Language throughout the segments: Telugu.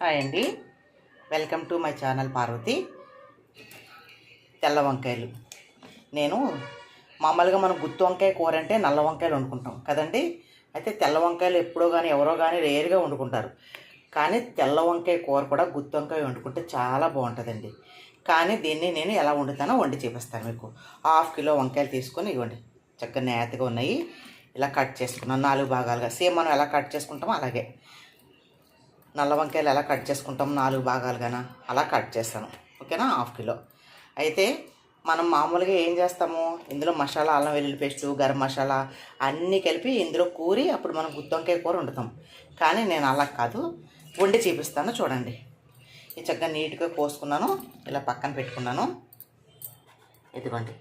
హాయ్ అండి. Welcome to my channel Parvathi. తెల్ల వంకాయలు. నేను మామూలుగా మనం గుత్తి వంకాయ కూర అంటే నల్ల వంకాయలు వండుకుంటాం కదండి? అయితే తెల్ల వంకాయలు ఎప్పుడో కానీ ఎవరో కానీ రేరుగా వండుకుంటారు. కానీ తెల్ల వంకాయ కూర కూడా గుత్తి వంకాయ వండుకుంటే చాలా బాగుంటుందండి. కానీ దీన్ని నేను ఎలా వండుతానో వండి చూపిస్తాను మీకు. హాఫ్ కిలో వంకాయలు తీసుకొని ఇవ్వండి. చక్కగా నేతగా ఉన్నాయి. ఇలా కట్ చేసుకున్నాను నాలుగు భాగాలుగా. సేమ్ మనం ఎలా కట్ చేసుకుంటామో అలాగే. నల్ల వంకాయలు ఎలా కట్ చేసుకుంటాం? నాలుగు భాగాలుగానా? అలా కట్ చేస్తాను. ఓకేనా? Half kilo. అయితే మనం మామూలుగా ఏం చేస్తాము? ఇందులో మసాలా అల్లం వెల్లుల్లి పేస్టు గరం మసాలా అన్నీ కలిపి ఇందులో కూరి అప్పుడు మనం గుత్తొంకాయ కూర వండుతాం. కానీ నేను అలా కాదు. వండి చూపిస్తాను చూడండి. ఈ చక్కగా నీట్గా కోసుకున్నాను. ఇలా పక్కన పెట్టుకున్నాను. ఇదిగోండి.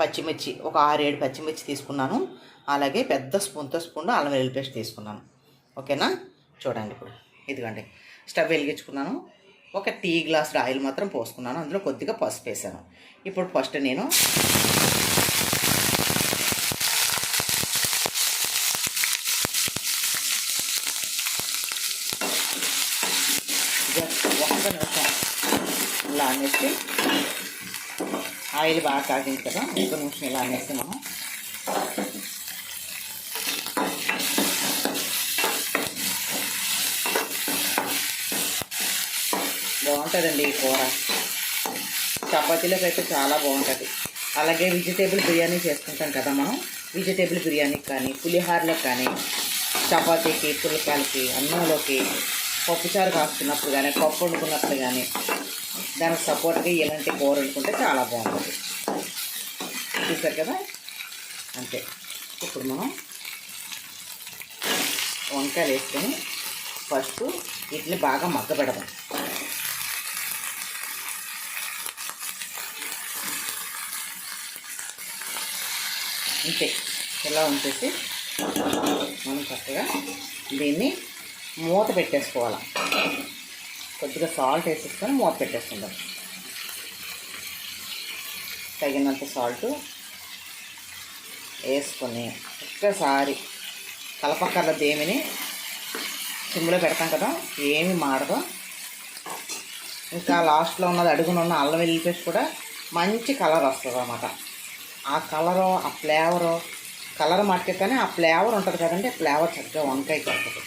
పచ్చిమిర్చి ఒక ఆరేడు పచ్చిమిర్చి తీసుకున్నాను. అలాగే పెద్ద స్పూన్తో స్పూన్ అల్లం వెల్లుల్లి పేస్ట్ తీసుకున్నాను. ఓకేనా? చూడండి ఇప్పుడు. ఇదిగోండి. స్టవ్ వెలిగించుకున్నాను. ఒక టీ గ్లాస్ ఆయిల్ మాత్రం పోసుకున్నాను. అందులో కొద్దిగా పసుపు వేసాను. ఇప్పుడు ఫస్ట్ నేను జస్ట్ ఒక్క నిమిషం ఇలా అనేసి ఆయిల్ బాగా కాగింది కదా? ఒక నిమిషం ఇలా అనేసి మనం బాగుంటుందండి ఈ కూర. చపాతీలోకి అయితే చాలా బాగుంటుంది. అలాగే వెజిటేబుల్ బిర్యానీ చేసుకుంటాం కదా మనం. వెజిటేబుల్ బిర్యానీకి కానీ పులిహోరలకు కానీ చపాతీకి పులకాలకి అన్నంలోకి పప్పుచారు కాస్తున్నప్పుడు కానీ పప్పు వండుకున్నప్పుడు కానీ దానికి సపోర్ట్గా ఇలాంటి కూర వండుకుంటే చాలా బాగుంటుంది. చూసారు కదా? అంతే. ఇప్పుడు మనం వంకాయలు వేసుకొని ఫస్ట్ వీటిని బాగా మగ్గబెడదాం. అంతే. ఇలా ఉంచేసి మనం చక్కగా దీన్ని మూత పెట్టేసుకోవాలి. కొద్దిగా సాల్ట్ వేసేసుకొని మూత పెట్టేసుకుందాం. తగినంత సాల్ట్ వేసుకొని ఒక్కసారి కలపక్కర్ల దేమిని సిమ్లో పెడతాం కదా ఏమి మాడదు ఇంకా లాస్ట్లో ఉన్నది అడుగున ఉన్న అల్లం వెల్లిపేసి పేస్ట్ కూడా మంచి కలర్ వస్తుంది అన్నమాట ఆ కలరు ఆ ఫ్లేవరు కలర్ మట్టుకు కానీ ఆ ఫ్లేవర్ ఉంటుంది కదండి ఫ్లేవర్ చక్కగా వంకాయ వస్తుంది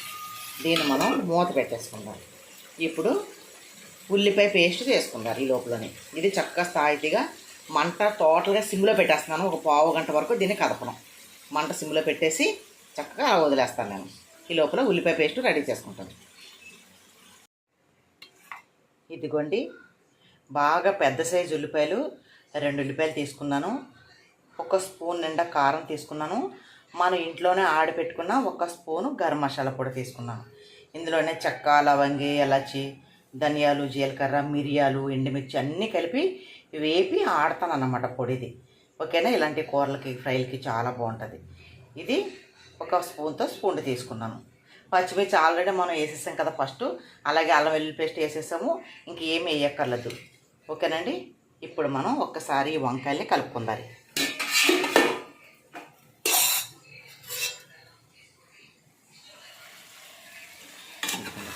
దీన్ని మనం మూత పెట్టేసుకుందాం. ఇప్పుడు ఉల్లిపాయ పేస్ట్ చేసుకుందాం ఈ లోపలని. ఇది చక్కగా స్థాయిగా మంట టోటల్గా సిమ్లో పెట్టేస్తున్నాను. ఒక పావు గంట వరకు దీన్ని కదపను. మంట సిమ్లో పెట్టేసి చక్కగా అలా వదిలేస్తాను నేను. ఈ లోపల ఉల్లిపాయ పేస్ట్ రెడీ చేసుకుంటాను. ఇదిగోండి. బాగా పెద్ద సైజు ఉల్లిపాయలు. రెండు ఉల్లిపాయలు తీసుకున్నాను. ఒక స్పూన్ నిండా కారం తీసుకున్నాను. మన ఇంట్లోనే ఆడపెట్టుకున్న ఒక స్పూను గరం మసాలా పొడి తీసుకున్నాను. ఇందులోనే చెక్క లవంగి ఎలాచి ధనియాలు జీలకర్ర మిరియాలు ఎండుమిర్చి అన్నీ కలిపి వేపి ఆడతాను అన్నమాట పొడిది. ఓకేనా? ఇలాంటి కూరలకి ఫ్రైలకి చాలా బాగుంటుంది. ఇది ఒక స్పూన్తో స్పూన్ తీసుకున్నాను. పచ్చిమిర్చి ఆల్రెడీ మనం వేసేసాం కదా ఫస్ట్. అలాగే అల్లం వెల్లుల్లి పేస్ట్ వేసేసాము. ఇంకేమి వేయక్కర్లేదు. ఓకేనండి? ఇప్పుడు మనం ఒక్కసారి వంకాయల్ని కలుపుకుందాలి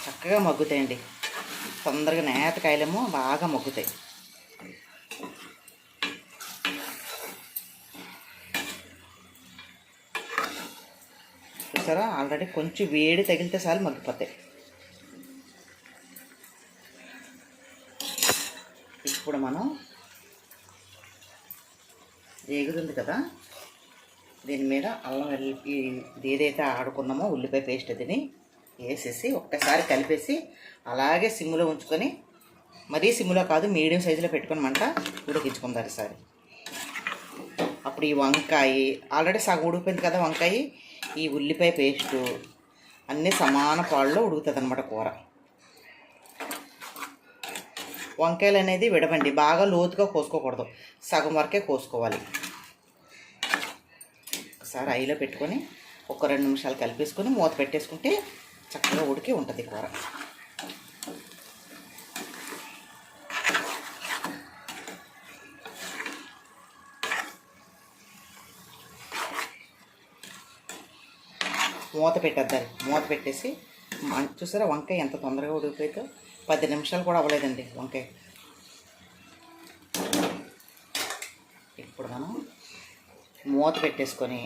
చక్కగా మగ్గుతాయండి. తొందరగా నేతకాయలేమో బాగా మగ్గుతాయి. చూసారా? ఆల్రెడీ కొంచెం వేడి తగిలితే సార్లు మగ్గిపోతాయి. ఇప్పుడు మనం ఎగురుంది కదా? దీని మీద అల్లం వెల్లి ఇది ఏదైతే ఆడుకున్నామో ఉల్లిపాయ పేస్ట్ అదిని వేసేసి ఒక్కసారి కలిపేసి అలాగే సిమ్లో ఉంచుకొని మరీ సిమ్లో కాదు మీడియం సైజులో పెట్టుకొని మంట ఉడికించుకుందారు ఈసారి. అప్పుడు ఈ వంకాయ ఆల్రెడీ సగం ఉడికిపోయింది కదా వంకాయ ఈ ఉల్లిపాయ పేస్టు అన్నీ సమాన పాళ్ళలో ఉడుకుతుంది అనమాట కూర. వంకాయలు అనేది విడవండి బాగా లోతుగా కోసుకోకూడదు సగం వరకే కోసుకోవాలి. ఒకసారి ఐలో పెట్టుకొని ఒక రెండు నిమిషాలు కలిపేసుకొని మూత పెట్టేసుకుంటే చక్కగా ఉడికి ఉంటుంది కూర. మూత పెట్టేద్దాం. మూత పెట్టేసి చూసారా వంకాయ ఎంత తొందరగా ఉడికిపోయితే పది నిమిషాలు కూడా అవ్వలేదండి వంకాయ. ఇప్పుడు మనం మూత పెట్టేసుకొని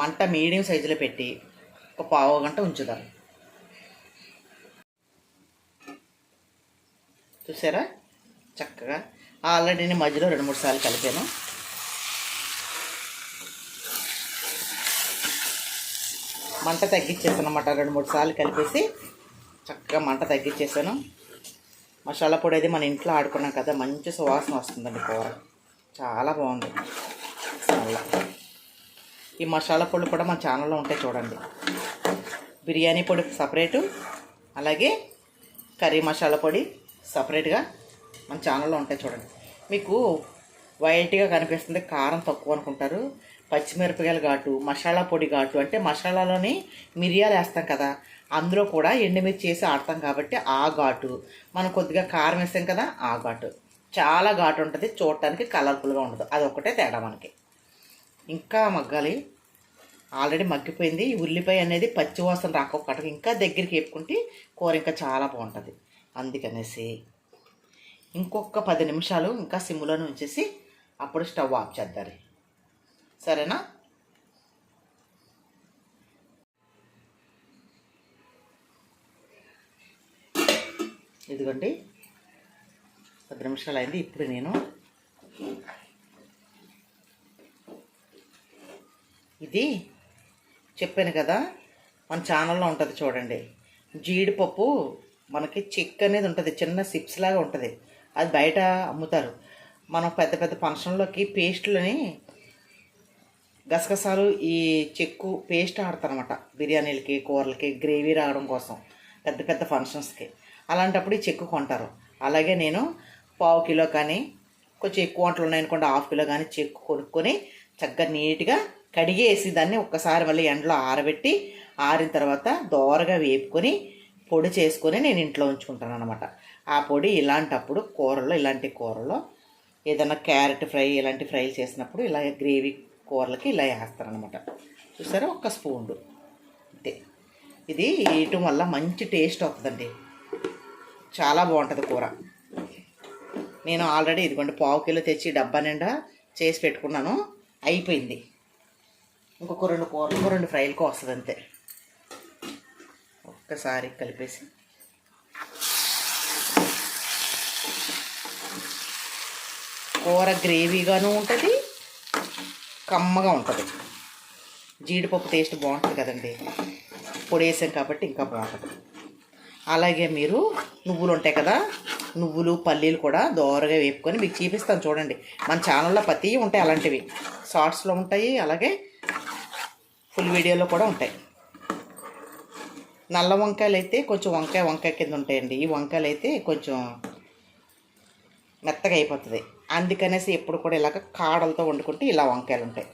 మంట మీడియం సైజులో పెట్టి ఒక పావు గంట ఉంచుదాం. చూసారా? చక్కగా ఆల్రెడీ నేను మధ్యలో రెండు మూడు సార్లు కలిపాను. మంట తగ్గించేసాను అనమాట రెండు మూడు సార్లు కలిపేసి చక్కగా మంట తగ్గించేసాను. మసాలా పొడి అది మన ఇంట్లో ఆడుకున్నాం కదా మంచి సువాసన వస్తుందండి కూర. చాలా బాగుంది. స్మెల్. ఈ మసాలా పొడి కూడా మన ఛానల్లో ఉంటాయి చూడండి. బిర్యానీ పొడి సపరేటు అలాగే కర్రీ మసాలా పొడి సపరేట్గా మన ఛానల్లో ఉంటాయి చూడండి. మీకు వైట్గా కనిపిస్తుంది కారం తక్కువ అనుకుంటారు పచ్చిమిరపకాయల ఘాటు మసాలా పొడి ఘాటు. అంటే మసాలాలోని మిరియాలు వేస్తాం కదా అందులో కూడా ఎండుమిర్చి చేసి ఆడతాం కాబట్టి ఆ ఘాటు. మనం కొద్దిగా కారం వేస్తాం కదా ఆ ఘాటు. చాలా ఘాటు ఉంటుంది చూడటానికి కలర్ఫుల్గా ఉండదు. అది ఒకటే తేడా మనకి. ఇంకా మగ్గాలి. ఆల్రెడీ మగ్గిపోయింది. ఉల్లిపాయ అనేది పచ్చి వాసన రాకొక్కటికి ఇంకా దగ్గరికి వేపుకుంటే కూర ఇంకా చాలా బాగుంటుంది. అందుకనేసి ఇంకొక పది నిమిషాలు ఇంకా సిమ్లోనే ఉంచేసి అప్పుడు స్టవ్ ఆఫ్ చేద్దారు సరేనా? ఇదిగోండి. పది నిమిషాలు అయింది. ఇప్పుడు నేను ఇది చెప్పాను కదా మన ఛానల్లో ఉంటుంది చూడండి. జీడిపప్పు మనకి చిక్ అనేది ఉంటుంది చిన్న సిప్స్ లాగా ఉంటుంది. అది బయట అమ్ముతారు. మనం పెద్ద పెద్ద ఫంక్షన్లోకి పేస్ట్లని గసగసాలు ఈ చెక్కు పేస్ట్ ఆడతారనమాట బిర్యానీలకి కూరలకి గ్రేవీ రావడం కోసం పెద్ద పెద్ద ఫంక్షన్స్కి అలాంటప్పుడు ఈ చెక్కు కొంటారు. అలాగే నేను పావు కిలో కానీ కొంచెం ఎక్కువ వంటలు ఉన్నాయనుకోండి హాఫ్ కిలో కానీ చెక్కు కొనుక్కొని చక్కగా నీట్గా కడిగేసి దాన్ని ఒక్కసారి మళ్ళీ ఎండలో ఆరబెట్టి ఆరిన తర్వాత దోరగా వేపుకొని పొడి చేసుకొని నేను ఇంట్లో ఉంచుకుంటాను అనమాట ఆ పొడి ఇలాంటప్పుడు కూరలో ఇలాంటి కూరలో ఏదైనా క్యారెట్ ఫ్రై ఇలాంటి ఫ్రై చేసినప్పుడు ఇలా గ్రేవీ కూరలకి ఇలా వేస్తాను అనమాట చూసారా? ఒక్క స్పూన్ అంతే. ఇది వేయటం వల్ల మంచి టేస్ట్ వస్తుందండి. చాలా బాగుంటుంది కూర. నేను ఆల్రెడీ ఇదిగోండి పావు కిలో తెచ్చి డబ్బా నిండా చేసి పెట్టుకున్నాను. అయిపోయింది. ఇంకొక రెండు కూరలు రెండు ఫ్రైలకు వస్తుంది అంతే ఒక్కసారి కలిపేసి. కూర గ్రేవీగాను ఉంటుంది కమ్మగా ఉంటుంది. జీడిపప్పు టేస్ట్ బాగుంటుంది కదండి. పొడి వేసాం కాబట్టి ఇంకా బాగుంటుంది. అలాగే మీరు నువ్వులు ఉంటాయి కదా నువ్వులు పల్లీలు కూడా దోరగా వేపుకొని మీకు చూపిస్తాను చూడండి. మన ఛానల్లో ప్రతి ఉంటాయి అలాంటివి. షార్ట్స్లో ఉంటాయి అలాగే ఫుల్ వీడియోలో కూడా ఉంటాయి. నల్ల వంకాయలు అయితే కొంచెం వంకాయ వంకాయ కింద ఉంటాయండి. ఈ వంకాయలు అయితే కొంచెం మెత్తగా అయిపోతుంది. అందుకనేసి ఎప్పుడు కూడా ఇలాగ కాడలతో వండుకుంటే ఇలా వంకాయలు ఉంటాయి.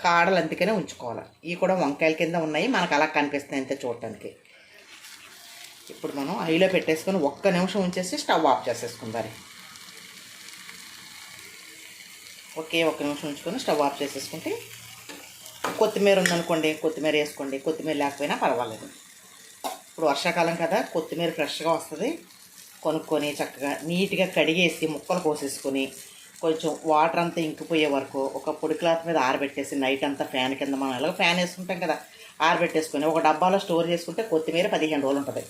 కాడలు అందుకనే ఉంచుకోవాలి. ఇవి కూడా వంకాయల కింద ఉన్నాయి. మనకు అలా కనిపిస్తాయి అంతే చూడటానికి. ఇప్పుడు మనం ఐలో పెట్టేసుకొని ఒక్క నిమిషం ఉంచేసి స్టవ్ ఆఫ్ చేసేసుకుందాం ఒకే ఒక్క నిమిషం ఉంచుకొని స్టవ్ ఆఫ్ చేసేసుకుంటే కొత్తిమీర ఉందనుకోండి కొత్తిమీర వేసుకోండి. కొత్తిమీర లేకపోయినా పర్వాలేదు. ఇప్పుడు వర్షాకాలం కదా కొత్తిమీర ఫ్రెష్గా వస్తుంది. కొనుక్కొని చక్కగా నీట్గా కడిగేసి ముక్కలు కోసేసుకొని కొంచెం వాటర్ అంతా ఇంకిపోయే వరకు ఒక పొడి క్లాత్ మీద ఆరబెట్టేసి నైట్ అంతా ఫ్యాన్ కింద మనం ఎలాగో ఫ్యాన్ వేసుకుంటాం కదా ఆరబెట్టేసుకొని ఒక డబ్బాలో స్టోర్ చేసుకుంటే కొత్తిమీర పదిహేను రోజులు ఉంటుంది.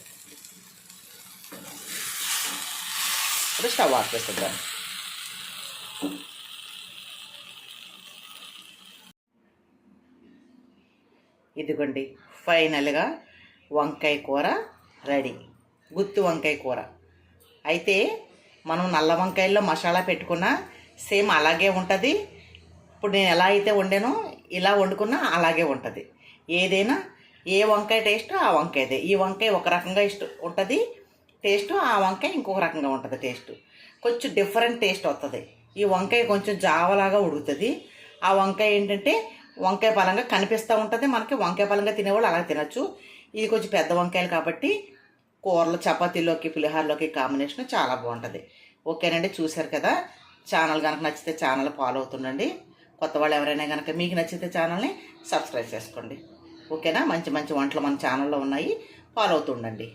ఇప్పుడు స్టవ్ ఆఫ్ చేసేద్దాం. ఇదిగోండి ఫైనల్గా వంకాయ కూర రెడీ. గుత్తి వంకాయ కూర. అయితే మనం నల్ల వంకాయల్లో మసాలా పెట్టుకున్నా సేమ్ అలాగే ఉంటుంది. ఇప్పుడు నేను ఎలా అయితే వండానో ఇలా వండుకున్నా అలాగే ఉంటుంది. ఏదైనా ఏ వంకాయ టేస్ట్ ఆ వంకాయదే. ఈ వంకాయ ఒక రకంగా ఇష్ట ఉంటుంది. టేస్ట్ ఆ వంకాయ ఇంకొక రకంగా ఉంటుంది టేస్ట్. కొంచెం డిఫరెంట్ టేస్ట్ వస్తుంది ఈ వంకాయ కొంచెం జావలాగా ఉడుకుతుంది. ఆ వంకాయ ఏంటంటే వంకాయ పలంగా కనిపిస్తూ ఉంటుంది. మనకి వంకాయ పలంగా తినేవాళ్ళు అలా తినచ్చు. ఇది కొంచెం పెద్ద వంకాయలు కాబట్టి కూరలు చపాతీలోకి పులిహోరలోకి కాంబినేషన్ చాలా బాగుంటుంది. ఓకేనండి చూశారు కదా? ఛానల్ కనుక నచ్చితే ఛానల్ ఫాలో అవుతుండండి. కొత్త వాళ్ళు ఎవరైనా కనుక మీకు నచ్చితే ఛానల్ని సబ్స్క్రైబ్ చేసుకోండి. ఓకేనా? మంచి మంచి వంటలు మన ఛానల్లో ఉన్నాయి. ఫాలో అవుతుండండి.